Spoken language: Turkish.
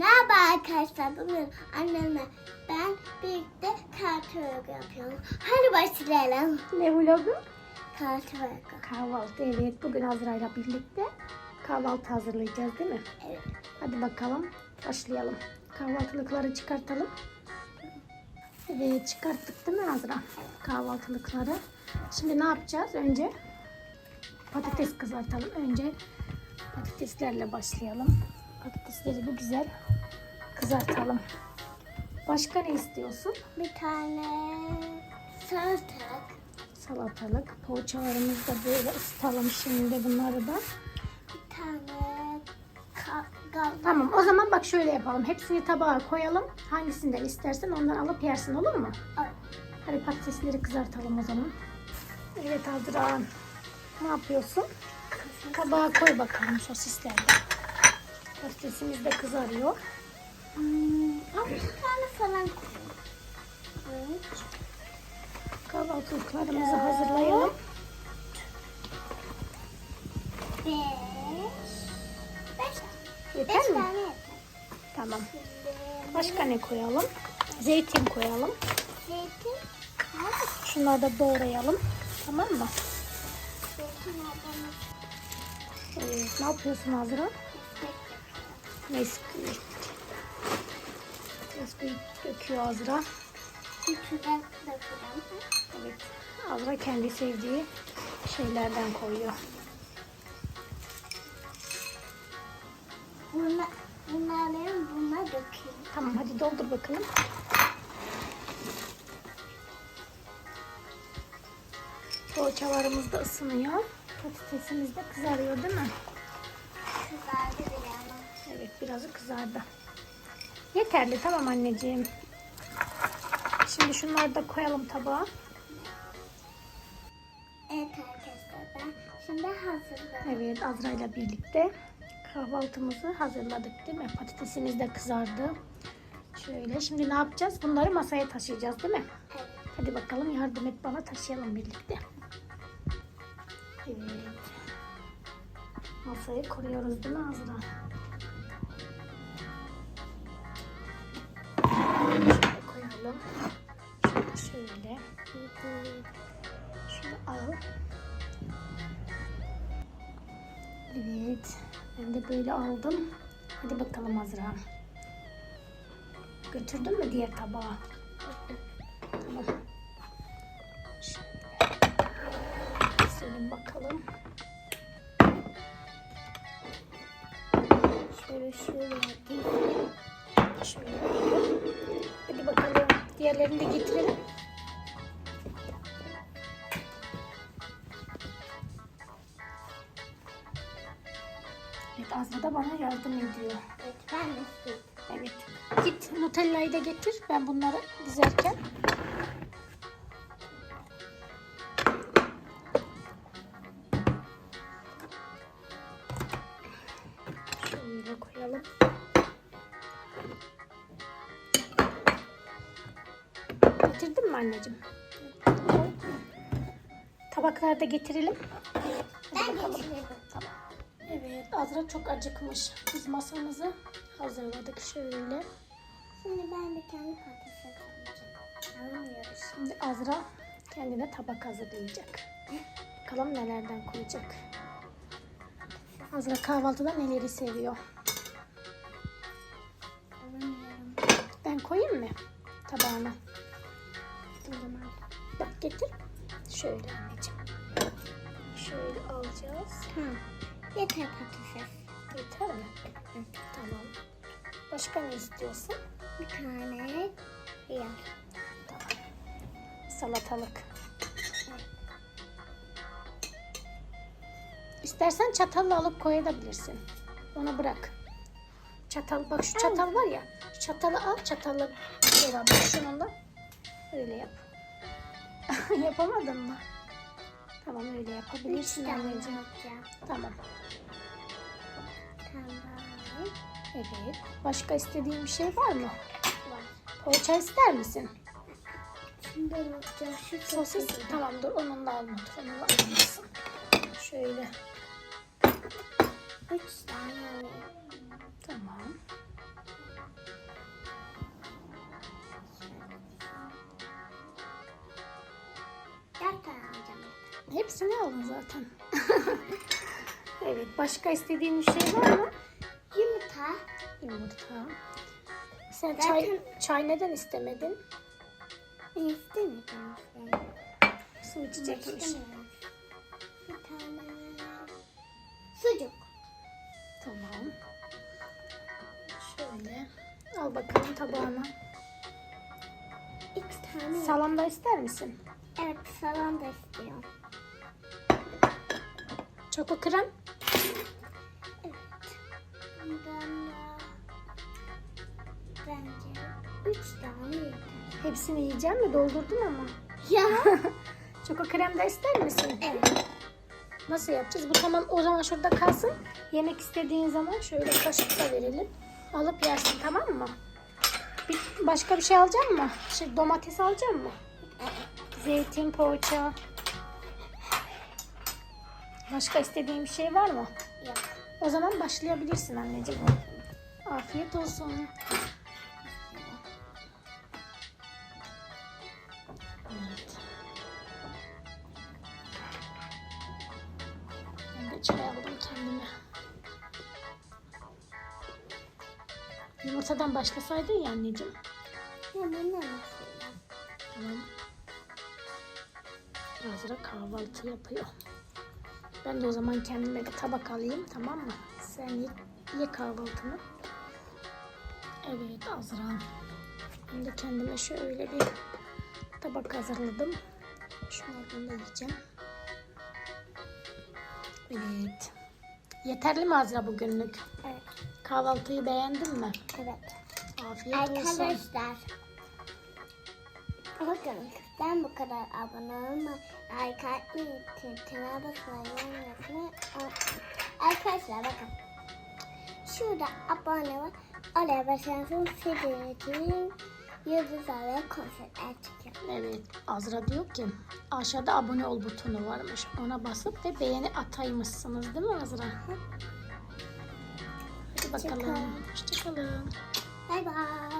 Merhaba arkadaşlar. Bugün annemle ben birlikte örgü yapıyorum. Hadi başlayalım. Ne vlogu? Kartı örgü. Kahvaltı evet. Bugün Azra ile birlikte kahvaltı hazırlayacağız değil mi? Evet. Hadi bakalım başlayalım. Kahvaltılıkları çıkartalım. Evet çıkarttık değil mi Azra? Kahvaltılıkları. Şimdi ne yapacağız? Önce patates kızartalım. Önce patateslerle başlayalım. Patatesleri bu güzel kızartalım. Başka ne istiyorsun? Bir tane salatalık. Salatalık. Poğaçalarımızı da böyle ısıtalım şimdi bunları da. Bir tane ka- gal- Tamam o zaman bak şöyle yapalım. Hepsini tabağa koyalım. Hangisinden istersen ondan alıp yersin olur mu? Ay, Hadi patatesleri kızartalım o zaman. Evet Azra. Ne yapıyorsun? Tabağa koy bakalım sosisleri de. Patatesimiz de kızarıyor. Hmm, tane falan. Evet. Kahvaltılıklarımızı hazırlayalım. Beş. Beş, Yeter beş mi? tane yeter. Tamam. Başka ne koyalım? Zeytin koyalım. Zeytin. Şunları da doğrayalım. Tamam mı? Evet, ne yapıyorsun Azra? Nesquik. Nesquik döküyor Azra. Ütüden döküyorum. Evet. Azra kendi sevdiği şeylerden koyuyor. Bunlar, bunları bunlar döküyorum. Tamam hadi doldur bakalım. Poğaçalarımız da ısınıyor. Patatesimiz de kızarıyor değil mi? Evet birazı kızardı. Yeterli tamam anneciğim. Şimdi şunları da koyalım tabağa. Evet arkadaşlar ben şimdi hazırladım. Evet Azra ile birlikte kahvaltımızı hazırladık değil mi? Patatesimiz de kızardı. Şöyle şimdi ne yapacağız? Bunları masaya taşıyacağız değil mi? Evet. Hadi bakalım yardım et bana taşıyalım birlikte. Evet. Masayı kuruyoruz değil mi Azra? Koyalım. Şöyle. Şunu al. Evet. Ben de böyle aldım. Hadi bakalım Azra. Götürdün mü diğer tabağa? Tamam. Senin bakalım. Şöyle şöyle yapayım. Şöyle. Diğerlerini de getirelim. Evet Azra da bana yardım ediyor. Evet ben de. Evet. Git Nutella'yı da getir. Ben bunları dizerken. Getirdin mi anneciğim? Tabakları da getirelim. Ben getirdim. Tamam. Evet Azra çok acıkmış. Biz masamızı hazırladık şöyle. Şimdi ben bir tane patates alacağım. Alamıyoruz. Şimdi Azra kendine tabak hazırlayacak. Bakalım nelerden koyacak. Azra kahvaltıda neleri seviyor? Ben koyayım mı tabağına? O zaman Bak getir. Şöyle anneciğim. Şöyle alacağız. Tamam. Yeter patates. Yeter mi? Tamam. Başka ne istiyorsun? Bir tane yağ. Tamam. Salatalık. İstersen çatalla alıp koyabilirsin. Ona bırak. Çatal bak şu çatal var ya. Çatalı al çatalla bak şununla. Öyle yap. Yapamadın mı? Tamam öyle Üç yapabilirsin tane anneciğim. yapacağım. Tamam. Tamam. Evet. Başka istediğin bir şey var mı? Var. Poğaça ister misin? Şimdi ne yapacağım? Şu Sosis. Tamam dur onun da alma. Dur, Onu da almasın. Şöyle. Üç tane. Tamam. Hepsini alın zaten. evet başka istediğin bir şey var mı? Yumurta. Yumurta. Sen Zaten- çay, çay neden istemedin? Ben istemedim. Su tane sucuk. Tamam. Şöyle. Al bakalım tabağına. İki tane. Salam da ister misin? evet salam da istiyorum. Çoko krem. Bundan da bence üç tane yeter. Hepsini yiyeceğim mi? Doldurdum ama. Ya. Çoko krem de ister misin? evet. Nasıl yapacağız? Bu tamam o zaman şurada kalsın. Yemek istediğin zaman şöyle kaşıkla verelim. Alıp yersin tamam mı? Bir, başka bir şey alacak mı? Şey, domates alacak mı? Zeytin, poğaça. Başka istediğin bir şey var mı? Yok. O zaman başlayabilirsin anneciğim. Afiyet olsun. Evet. Ben de çay aldım kendime. Yumurtadan başlasaydın ya anneciğim. Ya ben ne yapayım? Tamam. Azra kahvaltı yapıyor. Ben de o zaman kendime bir tabak alayım tamam mı? Sen ye, ye kahvaltını. Evet Azra. Ben de kendime şöyle bir tabak hazırladım. Şunlardan da yiyeceğim. Evet. Yeterli mi Azra bugünlük? Evet. Kahvaltıyı beğendin mi? Evet. Afiyet olsun. Arkadaşlar. Bakın ben bu kadar abone olma. Like atmayı, tintine basmayı, yapmayı. Arkadaşlar bakın. Şurada abone var. Oraya basarsanız sizin için yıldızlar ve konsertler çıkıyor. Evet, Azra diyor ki aşağıda abone ol butonu varmış. Ona basıp ve beğeni ataymışsınız değil mi Azra? Hadi bakalım. Hoşçakalın. Hoşçakalın. Bay bay.